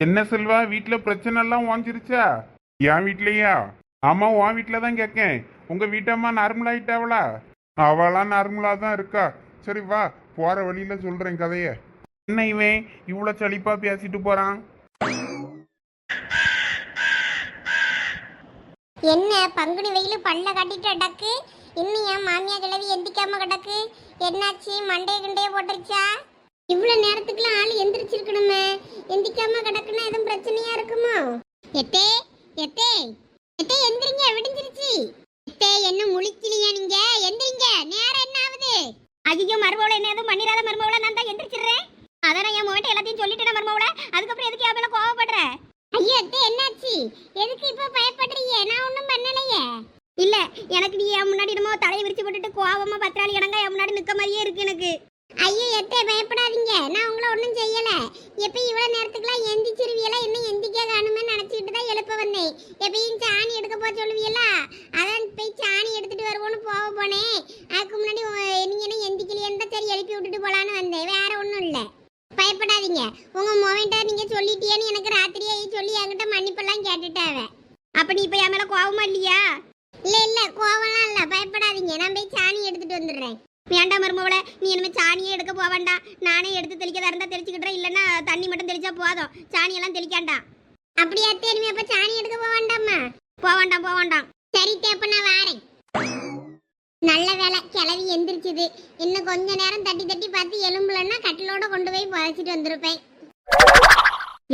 என்ன செல்வா வீட்டில் பிரச்சனை எல்லாம் வாஞ்சிருச்சா? என் வீட்லயா? ஆமா உன் வீட்டுல தான் கேட்கேன் உங்க வீட்டம்மா நார்மல் ஆயிட்டாவளா? அவளாம் நார்மலா தான் இருக்கா. சரி வா போற வழியில சொல்றேன் கதைய. என்ன இவன்? இவ்வளவு சளிப்பா பேசிட்டு போறான். என்ன பங்குனி வெயில் பல்ல கட்டிட்டு அடக்கு இன்னும் என் மாமியா கிழவி எந்திக்காம கிடக்கு? என்னாச்சு மண்டைய கிண்டைய போட்டுருச்சா? இவ்வளவு நேரத்துக்குலாம் ஆள் எந்திரிச்சிருக்கணுமே. எந்திக்காம கிடக்குனா எதுவும் பிரச்சனையா இருக்குமோ? எத்தே எத்தே எத்தே எந்திரிங்க விடிஞ்சிருச்சு. எத்தே என்ன முழிக்கலையா நீங்க? எந்திரிங்க நேரம் என்ன ஆகுது? ஐயோ மருமவள என்ன எதுவும் பண்ணிராத மருமவள நான் தான் எந்திரிச்சிடுறேன். அதான் என் மோட்ட எல்லாத்தையும் சொல்லிட்டேன் மருமவள. அதுக்கப்புறம் எதுக்கு என் மேல கோவப்படுற? ஐயோ அத்தை என்னாச்சு? எதுக்கு இப்ப பயப்படுறீங்க? நான் ஒன்றும் பண்ணலையே. இல்ல எனக்கு நீ என் முன்னாடி என்னமோ தலையை விரிச்சு போட்டுட்டு கோவமா பத்திராளி இடங்க என் முன்னாடி நிக்க மாதிரியே இருக்கு எனக்கு. ஐயோ எத்தே பயப்படாதீங்க. நான் உங்களை ஒன்றும் செய்யல. எப்போ இவ்வளோ நேரத்துக்குலாம் எந்திரிச்சிருவியல? இன்னும் எந்திக்க காணுமே நினச்சிக்கிட்டு தான் எழுப்ப வந்தேன். எப்பயும் சாணி எடுக்க போக சொல்லுவியல? அதான் போய் சாணி எடுத்துட்டு வருவோன்னு போக போனேன் அதுக்கு முன்னாடி உ- நீங்க என்ன எந்திக்கலையேன்னு தான் சரி எழுப்பி விட்டுட்டு போலான்னு வந்தேன் வேற ஒன்றும் இல்லை பயப்படாதீங்க உங்க மொமெண்ட்டை நீங்க சொல்லிட்டியேன்னு எனக்கு ராத்திரியே சொல்லி என்கிட்ட மன்னிப்பெல்லாம் கேட்டுட்டாவ அப்ப நீ இப்ப என் மேல கோவமா இல்லையா இல்ல இல்ல கோவம்லாம் இல்ல பயப்படாதீங்க நான் போய் சாணி எடுத்துட்டு வந்துடுறேன் வேண்டாம் மருமவள நீ இனிமே சாணியே எடுக்க போக வேண்டாம் நானே எடுத்து தெளிக்கதா இருந்தா தெளிச்சுக்கிட்டேன் இல்லைன்னா தண்ணி மட்டும் தெளிச்சா போதும் சாணி எல்லாம் தெளிக்காண்டாம் அப்படியா தேனிமே அப்ப சாணி எடுக்க போக வேண்டாமா போக வேண்டாம் போக வேண்டாம் சரி தேப்ப நான் வாரேன் நல்ல வேலை கிளவி எந்திரிச்சுது இன்னும் கொஞ்ச நேரம் தட்டி தட்டி பார்த்து எலும்புலன்னா கட்டிலோட வந்திருப்பேன்.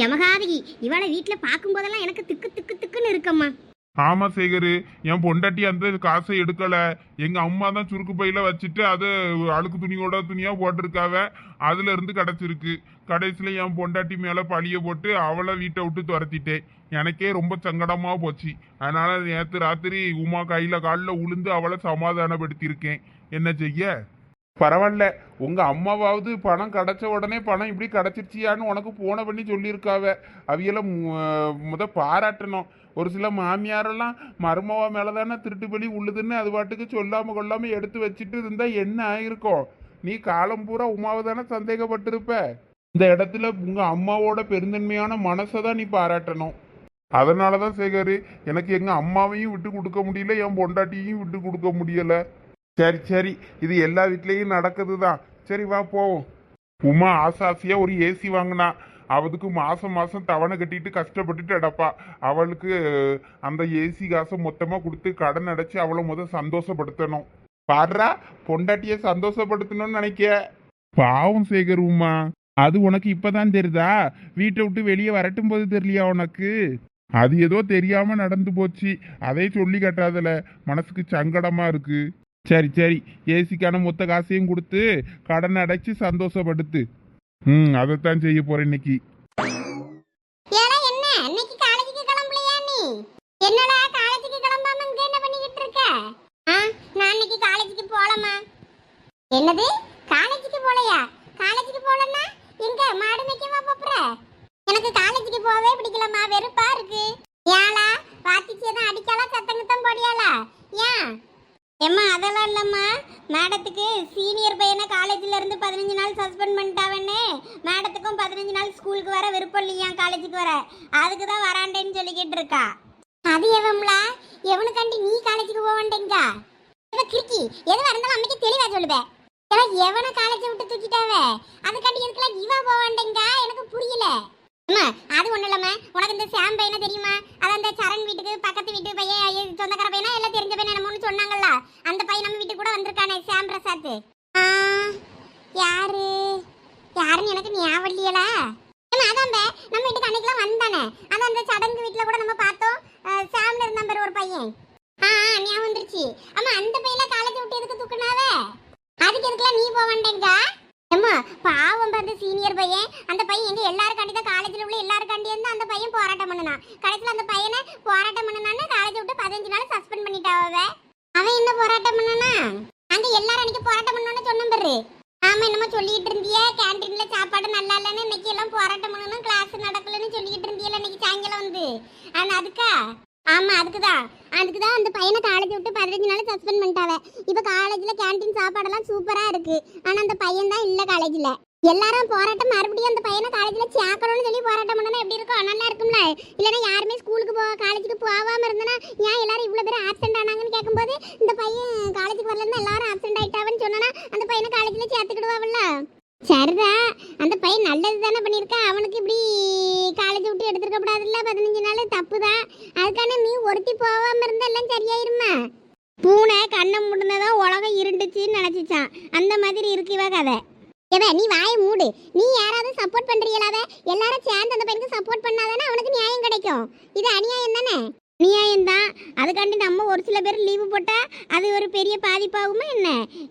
யமகாதகி இவளை வீட்டுல பார்க்கும் போதெல்லாம் எனக்கு திக்கு திக்கு திக்குன்னு இருக்கம்மா. ஆமா சேகரு என் பொண்டாட்டி அந்த காசை எடுக்கல. எங்க அம்மா தான் சுருக்கு பையில வச்சுட்டு அது அழுக்கு துணியோட துணியா போட்டிருக்காவ. அதுல இருந்து கிடைச்சிருக்கு. கடைசியில என் பொண்டாட்டி மேல பழிய போட்டு அவளை வீட்டை விட்டு துரத்திட்டேன். எனக்கே ரொம்ப சங்கடமா போச்சு. அதனால நேத்து ராத்திரி உமா கையில காலில் உளுந்து அவளை சமாதானப்படுத்தியிருக்கேன். என்ன செய்ய? பரவாயில்ல. உங்க அம்மாவாவது பணம் கிடைச்ச உடனே பணம் இப்படி கிடைச்சிருச்சியான்னு உனக்கு போன பண்ணி சொல்லியிருக்காவ. அவியல முத பாராட்டணும். ஒரு சில மாமியாரெல்லாம் மருமவா மேல தானே திருட்டு பலி உள்ளுதுன்னு அது பாட்டுக்கு சொல்லாம கொள்ளாம எடுத்து வச்சுட்டு இருந்தா என்ன ஆயிருக்கும்? நீ காலம் பூரா உமாவை தானே சந்தேகப்பட்டிருப்ப? இந்த இடத்துல உங்க அம்மாவோட பெருந்தன்மையான மனசை தான் நீ பாராட்டணும். அதனால தான் சேகரு எனக்கு எங்க அம்மாவையும் விட்டு கொடுக்க முடியல என் பொண்டாட்டியையும் விட்டு கொடுக்க முடியல. சரி சரி. இது எல்லா வீட்லேயும் நடக்குது தான் சரி வா போவோம். உமா ஆசாசியா ஒரு ஏசி வாங்கினா. அவளுக்கு மாசம் மாசம் தவணை கட்டிட்டு கஷ்டப்பட்டுட்டு அடப்பா அவளுக்கு அந்த ஏசி காசை மொத்தமா கொடுத்து கடன் அடைச்சு அவளை முத சந்தோஷப்படுத்தணும். பாடுறா? பொண்டாட்டிய சந்தோஷப்படுத்தணும்னு நினைக்க பாவம் சேகர் உமா. அது உனக்கு இப்பதான் தெரியுதா? வீட்டை விட்டு வெளியே வரட்டும் போது தெரியலையா உனக்கு? அது ஏதோ தெரியாம நடந்து போச்சு. அதை சொல்லி கட்டாதல. மனசுக்கு சங்கடமா இருக்கு. சரி சரி. ஏசிக்கான மொத்த காசையும் கொடுத்து கடன் அடைச்சு சந்தோஷப்படுத்து. ம் அதைத்தான் செய்ய போறேன் இன்னைக்கு. என்ன? இன்னைக்கு காலேஜுக்கு கிளம்பலையா நீ? என்னடா காலேஜுக்கு கிளம்பாம இங்க என்ன பண்ணிக்கிட்டு இருக்க? நான் இன்னைக்கு காலேஜுக்கு போலமா என்னது? காலேஜுக்கு போலையா? காலேஜுக்கு போலன்னா எங்க மாடு மேய்க்கவா போப்புற? எனக்கு காலேஜுக்கு போகவே பிடிக்கலம்மா. வெறுப்பா இருக்கு. ஏலா வாத்திச்சே தான் அடிக்கலாம் சத்தங்கத்தம் போடியாலா ஏன்? ஏம்மா அதெல்லாம் இல்லைம்மா. மேடத்துக்கு சீனியர் பையனை காலேஜில் இருந்து பதினஞ்சு நாள் சஸ்பெண்ட் பண்ணிட்டாவன்னு மேடத்துக்கும் பதினஞ்சு நாள் ஸ்கூலுக்கு வர விருப்பம் இல்லையா காலேஜுக்கு வர. அதுக்கு தான் வராண்டேன்னு சொல்லிக்கிட்டு இருக்கா. அது எவம்லா? எவனுக்காண்டி நீ காலேஜுக்கு போக மாட்டேங்க இவ கிறுக்கி? எதுவா இருந்தாலும் அன்னைக்கு தெளிவாக சொல்லுவேன் எவனை காலேஜை விட்டு தூக்கிட்டாவே? அதுக்காண்டி எதுக்குலாம் இவா போக எனக்கு புரியல. அது ஒண்ணும் இல்லம்மா. உனக்கு இந்த சாம் பையனை தெரியுமா? அது அந்த சரண் வீட்டுக்கு பக்கத்து வீட்டு பையன் சொந்தக்கார பையனா எல்லாம் தெரிஞ்ச பையன் என்னமோன்னு சொன்னாங்கல்ல. அந்த பையன் நம்ம வீட்டுக்கு கூட வந்திருக்கானே சாம் பிரசாத். ஆ, யாரு? யாருன்னு எனக்கு ஞாபகம் இல்லையலா அதான் நம்ம வீட்டுக்கு அன்னைக்கெல்லாம் வந்தானே. அதான் அந்த சடங்கு வீட்டுல கூட நம்ம பார்த்தோம். சாம்ல இருந்தா பேர் ஒரு பையன். ஆ ஞாபகம் வந்துருச்சு. அம்மா அந்த பையனை காலேஜ் விட்டு எதுக்கு தூக்குனாவே? அதுக்கு எதுக்குலாம் நீ போக மாட்டேங்க? அம்மா பாவம் பார்த்து சீனியர் பையன் அந்த பையன் எங்க எல்லாருக்காண்டி தான் காலேஜில் உள்ள எல்லாருக்காண்டி வந்து அந்த பையன் போராட்டம் பண்ணனான் கடைசியில் அந்த பையனை போராட்டம் பண்ணனான்னு காலேஜ் விட்டு பதினஞ்சு நாள் சஸ்பெண்ட் பண்ணிட்டாவ அவன் என்ன போராட்டம் பண்ணனா? அங்க எல்லாரும் அன்னைக்கு போராட்டம் பண்ணணும்னு சொன்ன பாரு. ஆமா என்னமோ சொல்லிட்டு இருந்தியே கேன்டீன்ல சாப்பாடு நல்லா இல்லைன்னு இன்னைக்கு எல்லாம் போராட்டம் பண்ணணும் கிளாஸ் நடக்கலன்னு சொல்லிட்டு இருந்தியல இன்னைக்கு சாயங்காலம் வந்து. ஆனா அதுக்கா ஆமா அதுக்குதான் அதுக்குதான் அந்த பையனை காலேஜ் விட்டு பதினஞ்சு நாள் சஸ்பெண்ட் பண்ணிட்டாவ. இப்ப காலேஜ்ல கேண்டீன் சாப்பாடெல்லாம் சூப்பரா இருக்கு. ஆனா அந்த பையன் தான் இல்ல காலேஜ்ல எல்லாரும் போராட்டம் மறுபடியும் அந்த பையனை காலேஜ்ல சேர்க்கணும்னு சொல்லி போராட்டம் பண்ணா எப்படி இருக்கும்? நல்லா இருக்கும்ல? இல்லைன்னா யாருமே ஸ்கூலுக்கு போக காலேஜுக்கு போகாம இருந்தனா ஏன் எல்லாரும் இவ்வளவு பேர் ஆப்சென்ட் ஆனாங்கன்னு கேட்கும்போது இந்த பையன் காலேஜுக்கு வரலன்னு எல்லாரும் ஆப்சென்ட் ஆயிட்டாவன்னு சொன்னா அந்த பையனை காலேஜ்ல சேர்த்துக்கிடுவாங்கல்ல சரிதான் அந்த பையன் நல்லது தானே பண்ணியிருக்கான் அவனுக்கு இப்படி காலேஜ் விட்டு எடுத்துருக்க கூடாதுல்ல பதினஞ்சு நாள்? தப்பு தான் அதுக்கான நீ ஒருத்தி போகாம இருந்தா எல்லாம் சரியாயிருமா? பூனை கண்ணை முடுனதான் உலகம் இருண்டுச்சுன்னு நினச்சிச்சான். அந்த மாதிரி இருக்கு இவ கதை. இவ நீ வாய மூடு. நீ யாராவது சப்போர்ட் பண்றீங்களாவ? எல்லாரும் சேர்ந்து அந்த பையனுக்கு சப்போர்ட் பண்ணாதானே அவனுக்கு நியாயம் கிடைக்கும். இது அநியாயம் தானே நியாயம் தான் அதுக்காண்டி நம்ம ஒரு சில பேர் லீவு போட்டால் அது ஒரு பெரிய பாதிப்பாகுமா என்ன?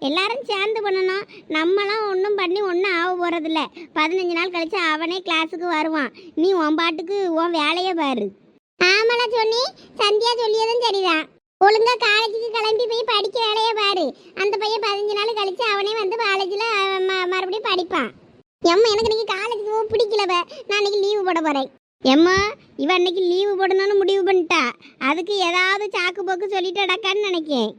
எல்லாரும் சேர்ந்து பண்ணணும். நம்மலாம் ஒன்றும் பண்ணி ஒன்றும் ஆக போகிறதில்ல பதினஞ்சு நாள் கழிச்சு அவனே கிளாஸுக்கு வருவான். நீ உன் பாட்டுக்கு உன் வேலையை பாரு. ஆமலா சொன்னி. சந்தியா சொல்லியதும் சரிதான். ஒழுங்கா காலேஜுக்கு கிளம்பி போய் படிக்க வேலையை பாரு. அந்த பையன் பதினஞ்சு நாள் கழிச்சு அவனே வந்து காலேஜில் மறுபடியும் படிப்பான். எம்மா எனக்கு இன்னைக்கு காலேஜுக்கு பிடிக்கலவ. நான் இன்னைக்கு லீவு போட போகிறேன் எம்மா இவ அன்னைக்கு லீவு போடணும்னு முடிவு பண்ணிட்டா. அதுக்கு ஏதாவது சாக்கு போக்கு சொல்லிட்டு அடக்கான்னு நினைக்கேன்.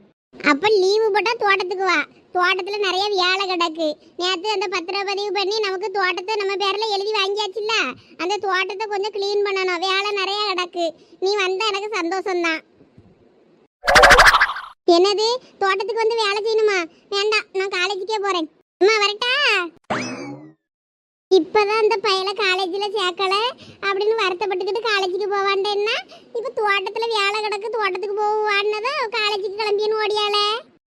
அப்ப லீவு போட்டா தோட்டத்துக்கு வா. தோட்டத்துல நிறைய வேலை கிடக்கு. நேத்து அந்த பத்திர பதிவு பண்ணி நமக்கு தோட்டத்தை நம்ம பேர்ல எழுதி வாங்கியாச்சுல்ல? அந்த தோட்டத்தை கொஞ்சம் க்ளீன் பண்ணணும். வேலை நிறைய கிடக்கு. நீ வந்தா எனக்கு சந்தோஷம்தான். என்னது? தோட்டத்துக்கு வந்து வேலை செய்யணுமா? வேண்டாம் நான் காலேஜுக்கே போறேன். அம்மா வரட்டா? இப்பதான் அந்த பையல காலேஜில் சேர்க்கல அப்படின்னு வருத்தப்பட்டுக்கிட்டு காலேஜுக்கு போவான்டேன்னா இப்போ தோட்டத்தில் வேலை கிடக்கு தோட்டத்துக்கு போவான்னதான் காலேஜுக்கு கிளம்பின்னு ஓடியாளே.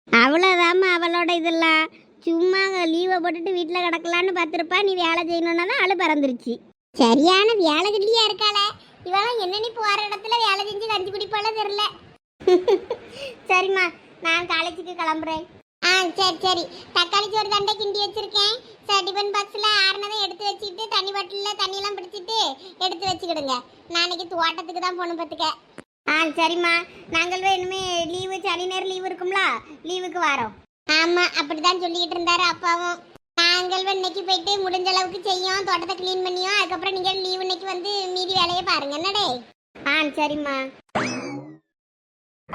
அவ்வளோதாம்மா அவளோட இதெல்லாம். சும்மா லீவை போட்டுட்டு வீட்டில் கிடக்கலான்னு பார்த்துருப்பா. நீ வேலை செய்யணுன்னா தான் ஆள் பறந்துருச்சு. சரியான வேலை கிட்டியா இருக்காளே. இவெல்லாம் என்ன நீ போகிற இடத்துல வேலை செஞ்சு கஞ்சி குடிப்பால தெரில சரிம்மா நான் காலேஜுக்கு கிளம்புறேன். ஆ சரி சரி. தக்காளி சோறு தண்டை கிண்டி வச்சிருக்கேன். சரி டிஃபன் பாக்ஸில் ஆறுனதை எடுத்து வச்சுக்கிட்டு தண்ணி பாட்டிலில் தண்ணியெல்லாம் பிடிச்சிட்டு எடுத்து வச்சுக்கிடுங்க. நாளைக்கு தோட்டத்துக்கு தான் போகணும் பார்த்துக்க. ஆ சரிம்மா. நாங்கள் இனிமே லீவு சனி நேரம் லீவு இருக்கும்ல? லீவுக்கு வரோம். ஆமாம் அப்படி தான் சொல்லிக்கிட்டு இருந்தாரு அப்பாவும். நாங்கள் இன்னைக்கு போயிட்டு முடிஞ்ச அளவுக்கு செய்யும் தோட்டத்தை க்ளீன் பண்ணியும் அதுக்கப்புறம் நீங்கள் லீவு இன்னைக்கு வந்து மீதி வேலையை பாருங்க. என்னடே? ஆ சரிம்மா.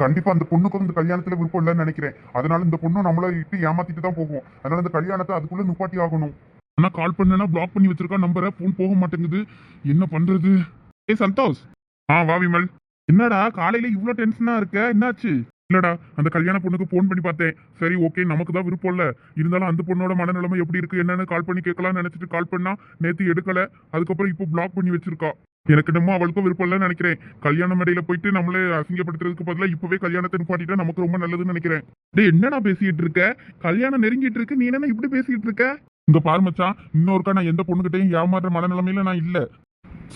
கண்டிப்பா அந்த பொண்ணுக்கு இந்த கல்யாணத்துல விருப்பம் இல்லைன்னு நினைக்கிறேன். அதனால இந்த பொண்ணு நம்மள இட்டு ஏமாத்திட்டு தான் போகும். அதனால இந்த கல்யாணத்தை அதுக்குள்ள நிப்பாட்டி ஆகணும். ஆனா கால் பண்ணனா பிளாக் பண்ணி வச்சிருக்கா நம்பரை போன் போக மாட்டேங்குது. என்ன பண்றது? ஏ சந்தோஷ். ஆ வா விமல். என்னடா காலையில இவ்வளோ டென்ஷனா இருக்க? என்னாச்சு? இல்லடா அந்த கல்யாண பொண்ணுக்கு ஃபோன் பண்ணி பார்த்தேன். சரி ஓகே நமக்கு தான் விருப்பம் இல்லை. இருந்தாலும் அந்த பொண்ணோட மனநிலைமை எப்படி இருக்கு என்னன்னு கால் பண்ணி கேட்கலாம்னு நினைச்சிட்டு கால் பண்ணா நேத்து எடுக்கல. அதுக்கப்புறம் இப்போ பிளாக் பண்ணி வச்சிருக்கா. எனக்கு என்னமோ அவளுக்கும் விருப்பம் இல்லைன்னு நினைக்கிறேன். கல்யாண மேடையில போயிட்டு நம்மளே அசிங்கப்படுத்துறதுக்கு பதிலாக இப்பவே கல்யாணத்தை நிப்பாட்டிட்டா நமக்கு ரொம்ப நல்லதுன்னு நினைக்கிறேன். டேய் என்னடா பேசிட்டு இருக்க? கல்யாணம் நெருங்கிட்டு இருக்கு நீ என்ன இப்படி பேசிட்டு இருக்க? இங்க பாரு மச்சான் இன்னொருக்கா நான் எந்த பொண்ணுகிட்டையும் ஏமாறுற மனநிலைமையில நான் இல்ல.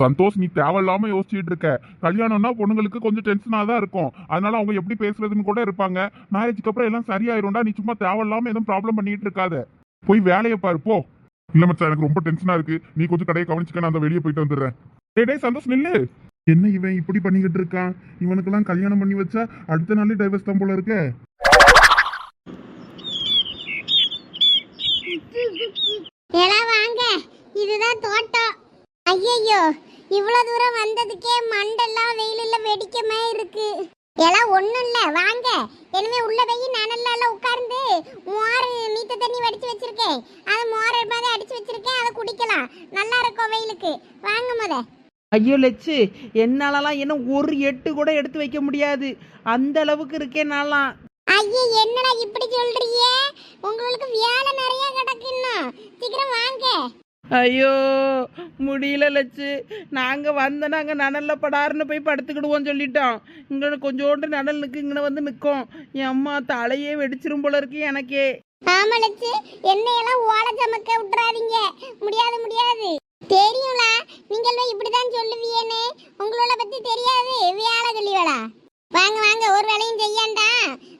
சந்தோஷ் நீ தேவையில்லாம யோசிச்சுட்டு இருக்க. கல்யாணம்னா பொண்ணுங்களுக்கு கொஞ்சம் டென்ஷனாக தான் இருக்கும். அதனால அவங்க எப்படி பேசுறதுன்னு கூட இருப்பாங்க. மேரேஜ்க்கு அப்புறம் எல்லாம் சரியாயிரும்டா நீ சும்மா தேவையில்லாம எதுவும் ப்ராப்ளம் பண்ணிட்டு இருக்காத. போய் வேலையை பாரு போ. இல்ல மச்சான் எனக்கு ரொம்ப டென்ஷனா இருக்கு. நீ கொஞ்சம் கடையை கவனிச்சுக்க நான் அந்த வெளியே போயிட்டு வந்துடுறேன். டே டேய் சந்தோஷ் நில்லு. என்ன இவன் இப்படி பண்ணிக்கிட்டு இருக்கான்? இவனுக்கெல்லாம் கல்யாணம் பண்ணி வச்சா அடுத்த நாளே டைவர்ஸ் தான் போல இருக்க. வாங்க. இதுதான் தோட்டம். ஐயையோ இவ்வளவு தூரம் வந்ததுக்கே மண்டெல்லாம் வெயிலில் வெடிக்கமே இருக்கு. எல்லாம் ஒண்ணும் இல்ல வாங்க. இனிமே உள்ள போய் நனல்ல உட்கார்ந்து மோர் நீத்த தண்ணி வடிச்சு வச்சிருக்கேன். அதை மோர் மாதிரி அடிச்சு வச்சிருக்கேன் அதை குடிக்கலாம். நல்லா இருக்கும் வெயிலுக்கு. வாங்க முத. ஐயோ லட்சு என்னாலலாம் என்ன ஒரு எட்டு கூட எடுத்து வைக்க முடியாது. அந்த அளவுக்கு இருக்கேன் நான்லாம். ஐயே என்னடா இப்படி சொல்றீங்க? உங்களுக்கு வேலை நிறைய கிடக்கு இன்னும். சீக்கிரம் வாங்க. ஐயோ முடியல லட்சு நாங்கள் வந்த நாங்கள் நடலில் படாருன்னு போய் படுத்துக்கிடுவோம் சொல்லிட்டோம். இங்கே கொஞ்சோண்டு நனலுக்கு இங்கே வந்து நிற்கும் என் அம்மா தலையே வெடிச்சிரும் போல இருக்கு எனக்கே. ஆமலச்சு என்னையெல்லாம் ஓலை சமக்க விட்டுறாதீங்க. முடியாது முடியாது. தெரியும்ல நீங்கள் இப்படிதான் சொல்லுவீங்கன்னு உங்களோட பத்தி தெரியாது வேலை சொல்லிவளா வாங்க வாங்க ஒரு வேலையும் செய்யாண்டா.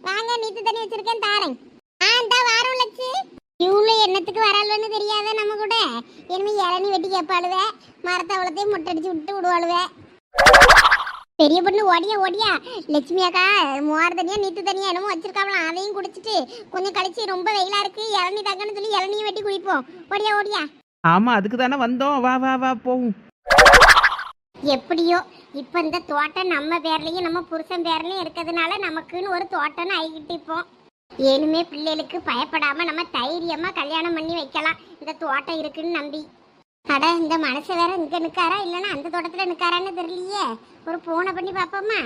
வாங்க நீத்து தண்ணி வச்சிருக்கேன் தாரேன். ஆ இந்தா வாரம் லட்சு இவ்வளோ என்னத்துக்கு வராளுன்னு தெரியாத நம்ம கூட? இனிமே இளநி வெட்டி கேட்பாளுவ மரத்தை அவ்வளோத்தையும் முட்டடிச்சு விட்டு விடுவாளுவ. பெரிய பொண்ணு ஓடியா ஓடியா? லட்சுமி அக்கா மோர் தனியா நீத்து தனியா என்னமோ வச்சிருக்காவலாம் அதையும் குடிச்சிட்டு கொஞ்சம் கழிச்சு ரொம்ப வெயிலா இருக்கு. இளநீ தாங்கன்னு சொல்லி இளநியும் வெட்டி குடிப்போம். ஓடியா ஓடியா? ஆமாம் அதுக்கு தானே வந்தோம். வா வா வா போவும். எப்படியோ? இப்போ இந்த தோட்டம் நம்ம பேர்லயும் நம்ம புருஷன் பேர்லயும் இருக்கிறதுனால நமக்குன்னு ஒரு தோட்டம்னு ஆகிக்கிட்டு இப்போ. இனிமே பிள்ளைகளுக்கு பயப்படாம நம்ம தைரியமா கல்யாணம் பண்ணி வைக்கலாம். இந்த தோட்டம் இருக்குன்னு நம்பி. அட இந்த மனசு வேற இங்க நிக்காரா? இல்லைன்னா அந்த தோட்டத்துல நிக்காரான்னு தெரியலையே. ஒரு போனை பண்ணி பாப்போமா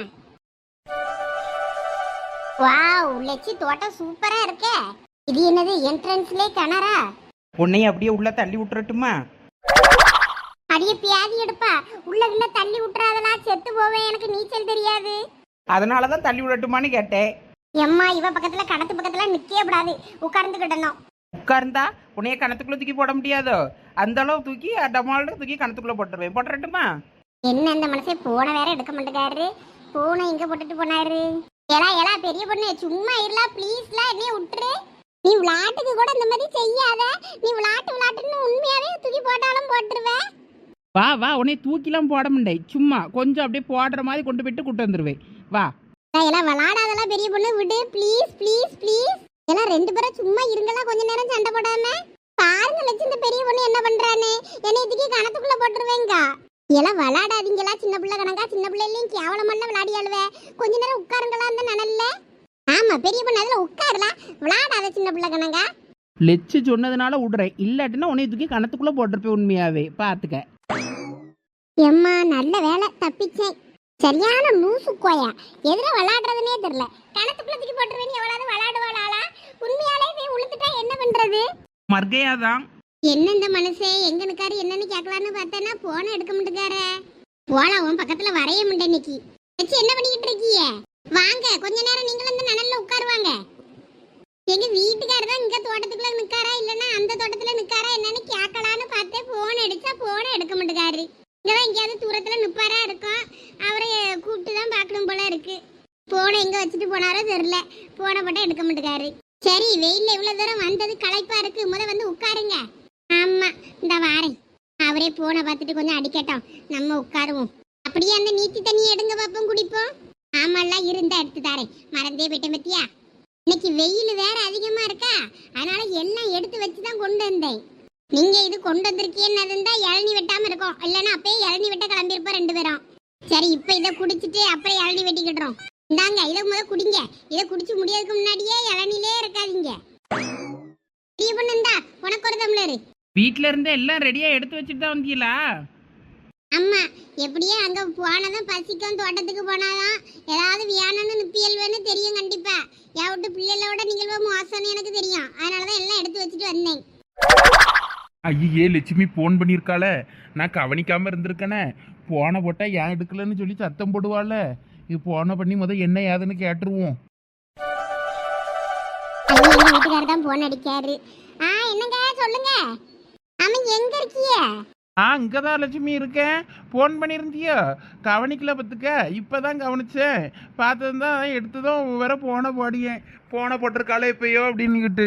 வாவ் லட்சி தோட்டம் சூப்பரா இருக்கே. இது என்னது என்ட்ரன்ஸ்லே கிணறா? உன்னையும் அப்படியே உள்ள தள்ளி விட்டுறட்டுமா? அடிய பியாதி எடுப்பா. உள்ள உள்ள தள்ளி விட்டுறாதலா செத்து போவேன் எனக்கு நீச்சல் தெரியாது. அதனால தான் தள்ளி விடட்டுமான்னு கேட்டேன். எம்மா இவ பக்கத்துல கணத்து பக்கத்துல நிக்கவே கூடாது. உட்கார்ந்து கிடணும் உட்கார்ந்தா உன்னைய கணத்துக்குள்ள தூக்கி போட முடியாதோ? அந்த அளவு தூக்கி டமால்னு தூக்கி கணத்துக்குள்ள போட்டுருவேன். போட்டுறட்டுமா? என்ன இந்த மனசே போனை வேற எடுக்க மாட்டேங்காரு போனை எங்க போட்டுட்டு போனாரு. ஏலா ஏலா பெரிய பொண்ணு சும்மா இருலா ப்ளீஸ்லா என்னைய விட்டுரு. நீ விளாட்டுக்கு கூட இந்த மாதிரி செய்யாத. நீ விளாட்டு விளாட்டுன்னு உண்மையாவே தூக்கி போட்டாலும் போட்டுருவ. வா வா உன்னை தூக்கிலாம் போட முடியாது சும்மா கொஞ்சம் அப்படியே போடுற மாதிரி கொண்டு போயிட்டு கூட்டு வந்துருவேன். வா. எல்லாம் விளாடாதெல்லாம் பெரிய பொண்ணு விடு. ப்ளீஸ் ப்ளீஸ் ப்ளீஸ் எல்லாம் ரெண்டு பேரும் சும்மா இருங்களா கொஞ்ச நேரம் சண்டை போடாம. பாருங்க லட்சம் இந்த பெரிய பொண்ணு என்ன பண்றான்னு. என்னை இதுக்கே கணத்துக்குள்ள போட்டுருவேங்க. எல்லாம் விளாடாதீங்களா சின்ன பிள்ளை கணக்கா? சின்ன பிள்ளைலையும் கேவலமான விளையாடியாளுவே? கொஞ்ச நேரம் உட்காருங்களா அந்த நனல்ல. ஆமா பெரிய பொண்ணு அதுல உட்காருலாம். விளையாடாத சின்ன பிள்ளை கணக்கா? லெச்சு சொன்னதுனால விடுறேன் இல்லாட்டினா உன்னை தூக்கி கணத்துக்குள்ள போட்டிருப்பேன் உண்மையாவே. பார்த்துக்க எம்மா நல்ல வேலை. தப்பிச்சேன். சரியான லூசு கோயா. எதுல விளையாடுறதுனே தெரியல. கணத்துக்குள்ள தூக்கி போட்டுருவேன் எவ்வளவு விளையாடுவாளா உண்மையாலே போய் உளுத்துட்டா என்ன பண்றது? மர்கையாதான். என்ன இந்த மனுஷே எங்க நிக்காரு? என்னன்னு கேட்கலான்னு பார்த்தேன்னா போன எடுக்க மாட்டேங்கார போலாம் உன் பக்கத்துல வரைய முடியல இன்னைக்கு. வச்சு என்ன பண்ணிக்கிட்டு இருக்கீங்க? வாங்க கொஞ்ச நேரம் நீங்களும் இந்த நனல்ல உட்காருவாங்க. எங்க வீட்டுக்காரர் தான் இங்க தோட்டத்துக்குள்ள நிக்காரா? இல்லன்னா அந்த தோட்டத்துல நிக்காரா? என்னன்னு கேட்கலான்னு பார்த்தேன். போன் அடிச்சா போன எடுக்க மாட்டேங்காரு இங்கதான் எங்கேயாவது தூரத்துல நிப்பாரா இருக்கும். அவரை கூப்பிட்டு தான் பார்க்கணும் போல இருக்கு. போனை எங்க வச்சுட்டு போனாரோ தெரியல. போனை போட்டா எடுக்க மாட்டேங்காரு. சரி வெயில்ல இவ்வளவு தூரம் வந்தது களைப்பா இருக்கு. முத வந்து உட்காருங்க. ஆமா இந்த வாரேன். அவரே போனை பார்த்துட்டு கொஞ்சம் அடிக்கட்டும். நம்ம உட்காருவோம். அப்படியே அந்த நீத்தி தண்ணியை எடுங்க பாப்போம் குடிப்போம். ஆமாலாம் இருந்தா எடுத்து தாரேன். மறந்தே போயிட்டேன் பத்தியா? இன்னைக்கு வெயில் வேற அதிகமா இருக்கா? அதனால எல்லாம் எடுத்து வச்சு தான் கொண்டு வந்தேன். நீங்க இது கொண்டு வந்திருக்கீன்னு இருந்தா இளநி வெட்டாம இருக்கும். இல்லைன்னா அப்பயே இளநி வெட்ட கிளம்பியிருப்போம் ரெண்டு பேரும். சரி இப்ப இதை குடிச்சிட்டு அப்புறம் இளநி வெட்டிக்கிட்டுறோம். இந்தாங்க இதை முத குடிங்க. இதை குடிச்சு முடியறதுக்கு முன்னாடியே இளநிலே இருக்காதீங்க. பொண்ணு இந்தா உனக்கு ஒரு டம்ளர் வீட்ல இருந்தே எல்லாம் ரெடியா எடுத்து வச்சுட்டு தான் வந்தீங்களா? அம்மா எப்படியே அங்க போனதும் பசிக்கும் தோட்டத்துக்கு போனாதான் ஏதாவது வியானன்னு நிப்பியல்வேன்னு தெரியும் கண்டிப்பா. என் விட்டு பிள்ளைகளோட நிகழ்வு மோசம்னு எனக்கு தெரியும். அதனாலதான் எல்லாம் எடுத்து வச்சுட்டு வந்தேன். ஐயே லட்சுமி ஃபோன் பண்ணியிருக்காள. நான் கவனிக்காம இருந்திருக்கனே. போனை போட்டா ஏன் எடுக்கலன்னு சொல்லி சத்தம் போடுவாள்ல இது போனை பண்ணி முத என்ன ஏதுன்னு கேட்டுருவோம். வீட்டுக்காரர் தான் போன் அடிக்காரு ஆ என்னங்க? சொல்லுங்க. ஆமா எங்க இருக்கீங்க ஆ இங்கே தான் லட்சுமி இருக்கேன். ஃபோன் பண்ணியிருந்தியோ கவனிக்கல பத்துக்க. இப்போ தான் கவனிச்சேன். பார்த்தது தான் எடுத்ததும் வேற போனை போடியேன். போனை போட்டிருக்காளே இப்பயோ அப்படின்னுக்கிட்டு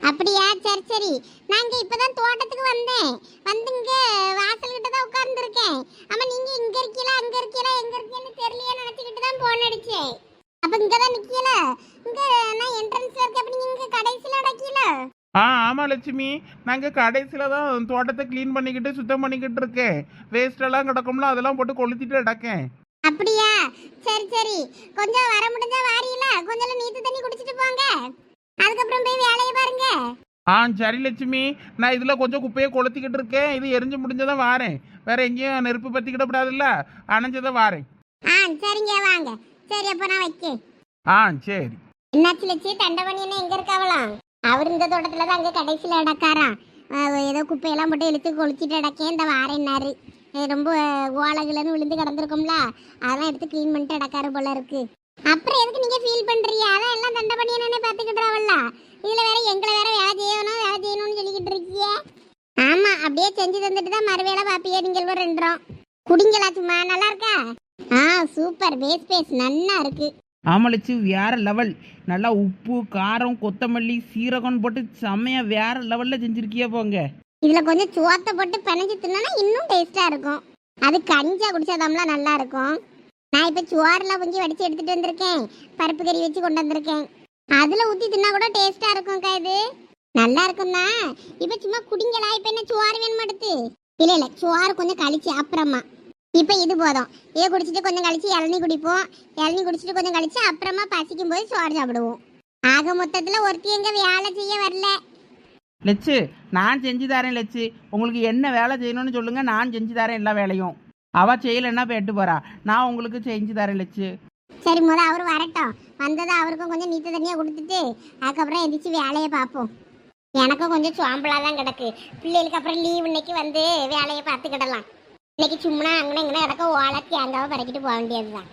அப்படியா? சரி சரி. நாங்க இப்பதான் தோட்டத்துக்கு வந்தேன். வந்து இங்க வாசல் கிட்ட தான் உட்கார்ந்துருக்கேன். ஆமா நீங்க இங்க இருக்கீங்களா அங்க இருக்கீங்களா எங்க இருக்கீங்கன்னு தெரியலையே நினைச்சுக்கிட்டு தான் போன் அடிச்சேன். அப்ப இங்க தான் நிக்கல இங்க நான் என்ட்ரன்ஸ்ல இருக்கேன். அப்ப நீங்க இங்க கடைசில அடக்கீல ஆ ஆமாம் லட்சுமி. நாங்கள் கடைசியில் தான் தோட்டத்தை க்ளீன் பண்ணிக்கிட்டு சுத்தம் பண்ணிக்கிட்டு இருக்கேன். வேஸ்டெல்லாம் கிடக்கும்ல அதெல்லாம் போட்டு கொளுத்திட்டு அடக்கேன் அப்படியா? சரி சரி. கொஞ்சம் வர முடிஞ்சா வாரியல கொஞ்சம் நீத்து தண்ணி குடிச்சிட்டு போங்க. அதுக்கப்புறம் போய் வேலையை பாருங்க. ஆ சரி லட்சுமி. நான் இதில் கொஞ்சம் குப்பையை கொளுத்திக்கிட்டு இருக்கேன். இது எரிஞ்சு முடிஞ்சதான் வாரேன். வேற எங்கேயும் நெருப்பு பற்றிக்கிடப்படாதுல்ல அணைஞ்சதான் வாரேன். ஆ சரிங்க வாங்க. சரி அப்ப நான் வைக்கேன். ஆ சரி. என்னாச்சு லட்சி தண்டமணி என்ன எங்க இருக்காவலாம் அவர் இந்த தோட்டத்துல தான் அங்க கடைசியில அடக்காராம் அஹ் ஏதோ குப்பையெல்லாம் போட்டு இழுத்து கொளுத்திட்டு அடக்கேன் இந்த வாரேன்னாரு ரொம்ப ஓலகுலன்னு விழுந்து கிடந்திருக்கும்ல. அதெல்லாம் எடுத்து க்ளீன் பண்ணிட்டு அடக்காரு போல இருக்கு. அப்புறம் எதுக்கு நீங்க ஃபீல் பண்றீங்க? அதான் எல்லாம் தண்டை என்னன்னு பாத்துக்கிட்டுறாவல்ல இதுல வேற எங்களை வேற வேலை செய்யணும் வேலை செய்யணும்னு சொல்லிக்கிட்டு இருக்கீங்க. ஆமா அப்படியே செஞ்சு தந்துட்டு தான் மறுவேளை பாப்பியே நீங்கள் ரெண்டும் குடிங்களா சும்மா நல்லா இருக்கா? ஆ சூப்பர் பேஸ் பேஸ் நன்னா இருக்கு. ஆமலச்சு வேற லெவல் நல்லா உப்பு காரம் கொத்தமல்லி சீரகம் போட்டு செம்மையா வேற லெவல்ல செஞ்சிருக்கியா போங்க. இதுல கொஞ்சம் சோத்தை போட்டு பிணைஞ்சு தின்னா இன்னும் டேஸ்டா இருக்கும். அது கஞ்சா குடிச்சாதாம்லாம் நல்லா இருக்கும். நான் இப்ப சோறுல கொஞ்சம் வடிச்சு எடுத்துட்டு வந்திருக்கேன். பருப்பு கறி வச்சு கொண்டு வந்திருக்கேன். அதுல ஊத்தி தின்னா கூட டேஸ்டா இருக்கும்க்கா இது. நல்லா இருக்கும்னா இப்போ இப்ப சும்மா குடிங்களா? இப்ப என்ன சோறு வேணும் எடுத்து? இல்ல இல்ல. சோறு கொஞ்சம் கழிச்சு அப்புறமா. இப்ப இது போதும். இதை குடிச்சிட்டு கொஞ்சம் கழிச்சு இளநீ குடிப்போம். இளநீ குடிச்சிட்டு கொஞ்சம் கழிச்சு அப்புறமா பசிக்கும் போது சோறு சாப்பிடுவோம். ஆக மொத்தத்துல ஒருத்தி எங்க வேலை செய்ய வரல. லெச்சு நான் செஞ்சு தரேன் லெச்சு. உங்களுக்கு என்ன வேலை செய்யணும்னு சொல்லுங்க. நான் செஞ்சு தரேன் எல்லா வேலையும். அவ செய்யலைன்னா போயிட்டு போறா? நான் உங்களுக்கு செஞ்சு தரேன் லட்சு சரி முத அவர் வரட்டும். வந்ததை அவருக்கும் கொஞ்சம் நீத்த தண்ணியா கொடுத்துட்டு அதுக்கப்புறம் எந்திரிச்சு வேலையை பார்ப்போம். எனக்கும் கொஞ்சம் சோம்பலா தான் கிடக்கு. பிள்ளைகளுக்கு அப்புறம் லீவ் இன்னைக்கு வந்து வேலையை பார்த்துக்கிடலாம். இன்னைக்கு சும்மா அங்கே இங்கே கிடக்க ஓலை அங்காவை பறக்கிட்டு போக வேண்டியதுதான்.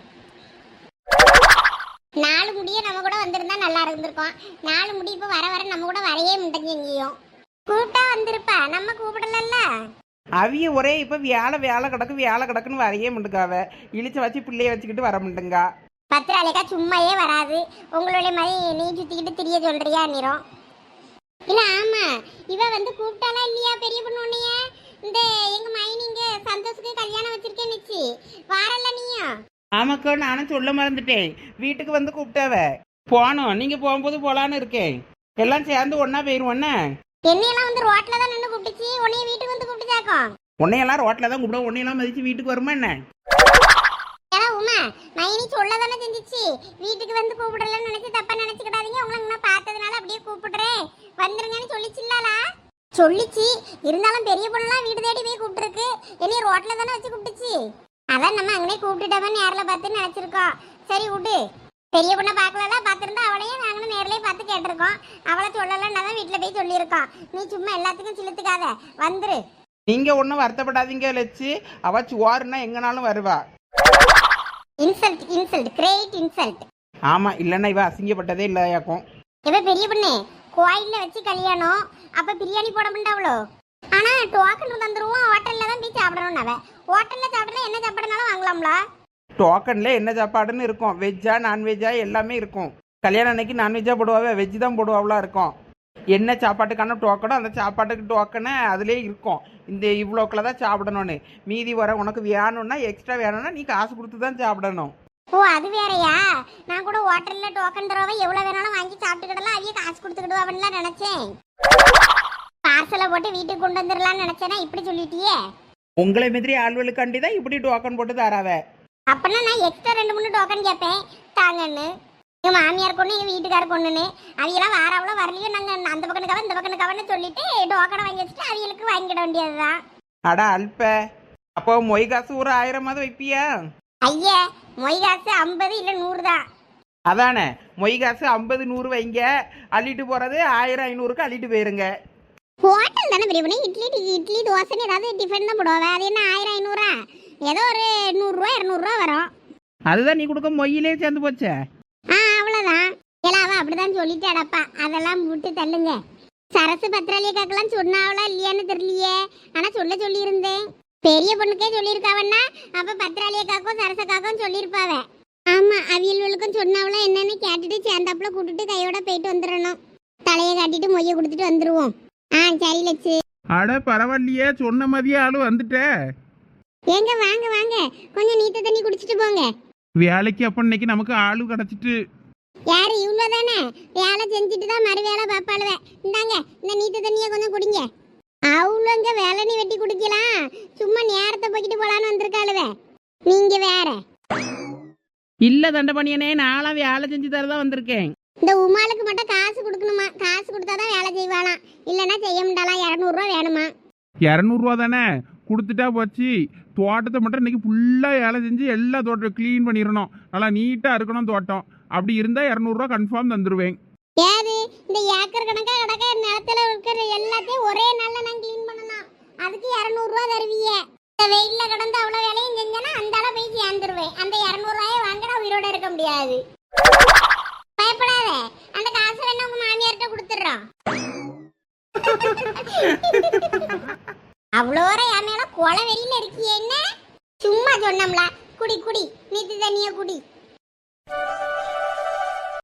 நாலு முடிய நம்ம கூட வந்திருந்தா நல்லா இருந்திருக்கும். நாலு முடி இப்போ வர வர நம்ம கூட வரையே முடிஞ்சு எங்கேயும். கூப்பிட்டா வந்திருப்பா. நம்ம கூப்பிடலல்ல. அவிய ஒரே இப்போ வேலை வேலை கிடக்கு வேலை கிடக்குன்னு வரையே முண்டுக்காவ. இழிச்ச வச்சு பிள்ளைய வச்சுக்கிட்டு வர முண்டுங்க. பத்திராளிக்கா சும்மாயே வராது. உங்களுடைய மாதிரி நீ சுத்திக்கிட்டு திரிய சொல்றியா நிறம்? இல்ல ஆமா. இவ வந்து கூப்பிட்டாலா இல்லையா பெரிய பொண்ணு உன்னைய? இந்த எங்க மைனிங்க சந்தோஷுக்கு கல்யாணம் வச்சிருக்கேன்னு வச்சு வாரல்ல நீயும் ஆமாக்கா நானும் சொல்ல மறந்துட்டேன். வீட்டுக்கு வந்து கூப்பிட்டாவ. போனோம். நீங்க போகும்போது போலான்னு இருக்கேன். எல்லாம் சேர்ந்து ஒண்ணா போயிருவோண்ணே என்னையெல்லாம் வந்து ரோட்ல தான் நின்று கூப்பிட்டுச்சு? உன்னைய வீட்டுக்கு வந்து கூப்பிட்டுச்சாக்கும் உன்னையெல்லாம் ரோட்ல தான் கூப்பிடுவோம். உன்னையெல்லாம் மதிச்சு வீட்டுக்கு வருமா என்ன? ஏடா உமா மைனி சொல்ல தானே செஞ்சுச்சு. வீட்டுக்கு வந்து கூப்பிடலன்னு நினைச்சு தப்பா நினைச்சுக்கிடாதீங்க. உங்களை இன்னும் பார்த்ததுனால அப்படியே கூப்பிடுறேன். வந்துருங்கன்னு சொல்லிச்சுல்லாளா சொல்லிச்சு. இருந்தாலும் பெரிய பொண்ணுலாம் வீடு தேடி போய் கூப்பிட்டுருக்கு. என்னைய ரோட்ல தானே வச்சு கூப்பிட்டுச்சு? அதான் நம்ம அங்கனே கூப்பிட்டுட்டோமே நேரில் பார்த்து நினைச்சிருக்கோம். சரி விடு. பெரிய பொண்ணை பார்க்கல பார்த்துருந்தா அவளையும் நாங்களும் நேர்லயே பார்த்து கேட்டிருக்கோம். அவளை சொல்லலைன்னா தான் வீட்டில் போய் சொல்லியிருக்கோம் நீ சும்மா எல்லாத்துக்கும் சிலுத்துக்காத. வந்துரு. நீங்க ஒன்றும் வருத்தப்படாதீங்க லட்சு. அவ சுவாருன்னா எங்கனாலும் வருவா. Insult insult great insult. ஆமா இல்லைன்னா இவ அசிங்கப்பட்டதே இல்லையாக்கும். இவ பெரிய பொண்ணு கோயில்ல வச்சு கல்யாணம். அப்ப பிரியாணி போட மாட்டாவளோ ஆனா டோக்கன் தந்துருவோம் ஹோட்டல்ல தான் போய் சாப்பிடணும் அவ. ஹோட்டல்ல சாப்பிடணும் என்ன சாப்பிடனாலும் வாங்கலாம்ல? டோக்கன்ல என்ன சாப்பாடுன்னு இருக்கும். வெஜ்ஜா நான்வெஜ்ஜா எல்லாமே இருக்கும். கல்யாணம் அன்னைக்கு நான்வெஜ்ஜா போடுவாவே வெஜ் தான் போடுவாங்களா இருக்கும். என்ன சாப்பாட்டுக்கான டோக்கனோ அந்த சாப்பாட்டுக்கு டோக்கனை அதிலே இருக்கும். இந்த இவ்வளோக்கில் தான் சாப்பிடணும்னு. மீதி வர உனக்கு வேணும்னா எக்ஸ்ட்ரா வேணும்னா நீ காசு கொடுத்து தான் சாப்பிடணும். ஓ அது வேறயா? நான் கூட ஹோட்டல்ல டோக்கன் தரவ எவ்வளவு வேணாலும் வாங்கி சாப்பிட்டுக்கிடலாம். அவைய காசு கொடுத்துக்கிடுவான்னு நினைச்சேன். பார்சலை போட்டு வீட்டுக்கு கொண்டு வந்துடலாம்னு நினைச்சேனா இப்படி சொல்லிட்டியே. உங்களை மாதிரி ஆள்களுக்காண்டி தான் இப்படி டோக்கன் போட்டு தராவ. அப்பனா நான் எக்ஸ்ட்ரா ரெண்டு மூணு டோக்கன் கேட்பேன். தாங்கன்னு. எங்க மாமியார் கொண்டு எங்க வீட்டுக்கார கொண்டுன்னு அவையெல்லாம் வாராவளோ வரலையோ நாங்க அந்த பக்கனுக்காக இந்த பக்கனுக்காகன்னு சொல்லிட்டு டோக்கனை வாங்கி வச்சுட்டு அவைகளுக்கு வாங்கிட வேண்டியதுதான். அட அல்ப. அப்போ மொய் காசு ஒரு ஆயிரமாவது வைப்பியா? ஐயா மொய் காசு ஐம்பது இல்ல நூறு தான் அதானே. மொய் காசு ஐம்பது நூறு வைங்க. அள்ளிட்டு போகிறது ஆயிரம் ஐநூறுக்கு அள்ளிட்டு போயிருங்க. ஹோட்டல் தானே பெரிய பண்ணி? இட்லி இட்லி தோசைன்னு ஏதாவது டிஃபன் தான் போடுவாங்க அது என்ன ஆயிரம் ஐநூறா? ஏதோ ஒரு நூறுரூவா இரநூறுவா வரும். அதுதான் நீ கொடுக்க மொய்யிலே சேர்ந்து போச்சே. ஆ அவ்வளோதான் எல்லாவும் அப்படிதான் சொல்லிட்டு அடப்பா அதெல்லாம் விட்டு தள்ளுங்க. சரசு பத்திராளிய காக்கெல்லாம் சொன்னாவளா இல்லையான்னு தெரியலையே. ஆனா சொல்ல சொல்லியிருந்தேன். பெரிய பொண்ணுக்கே சொல்லியிருக்காவன்னா அப்ப பத்திராளிய காக்கும் சரச காக்கும் சொல்லியிருப்பாவ. ஆமா அவியல்களுக்கும் சொன்னாவளா என்னன்னு கேட்டுட்டு சேர்ந்தாப்புல கூட்டிட்டு கையோட போயிட்டு வந்துடணும் தலையை காட்டிட்டு மொய்ய கொடுத்துட்டு வந்துருவோம். ஆ சரி லட்சு. அட பரவாயில்லையே. சொன்ன மாதிரியே ஆளு வந்துட்ட. ஏங்க வாங்க வாங்க. கொஞ்சம் நீத்த தண்ணி குடிச்சிட்டு போங்க. வேலைக்கு அப்ப இன்னைக்கு நமக்கு ஆளு கிடைச்சிட்டு. யாரு இவ்வளோ தானே வேலை செஞ்சுட்டு தான் மறு வேலை பார்ப்பாளுவே. இந்தாங்க இந்த நீத்த தண்ணியை கொஞ்சம் குடிங்க. அவ்வளோங்க வேலை நீ வெட்டி குடிக்கலாம். சும்மா நேரத்தை போய்கிட்டு போலான்னு வந்திருக்காளுவே. நீங்க வேற. இல்லை தண்டபணியனே நான்லாம் வேலை செஞ்சு தரதான் வந்திருக்கேன். இந்த உமாளுக்கு மட்டும் காசு கொடுக்கணுமா? காசு கொடுத்தாதான் வேலை செய்வாளாம். இல்லைன்னா செய்ய முடியாலாம் இரநூறுவா வேணுமா? இரநூறுவா தானே? கொடுத்துட்டா போச்சு. தோட்டத்தை மட்டும் இன்னைக்கு ஃபுல்லாக வேலை செஞ்சு எல்லா தோட்டம் க்ளீன் பண்ணிடணும். நல்லா நீட்டாக இருக்கணும் தோட்டம். அப்படி இருந்தால் இரநூறுவா கன்ஃபார்ம் தந்துடுவேன் ஏது? இந்த ஏக்கர் கணக்கா கிடக்க நிலத்துல இருக்கிற எல்லாத்தையும் ஒரே நாள்ல நான் க்ளீன் பண்ணணும். அதுக்கு இரநூறுவா தருவீங்க இந்த வெயில்ல கிடந்து அவ்வளவு வேலையும் செஞ்சேன்னா அந்த அளவு போய் சேர்ந்துருவேன். அந்த இரநூறுவாயை வாங்கினா உயிரோட இருக்க முடியாது. பயப்படாத. அந்த காசை வேணா உங்க மாமியார்கிட்ட கொடுத்துட்றோம். அவ்வளோ என் மேல கொலை வெளியில இருக்கியே என்ன? சும்மா சொன்னோம்ல. குடி குடி. நீத்து தண்ணிய குடி.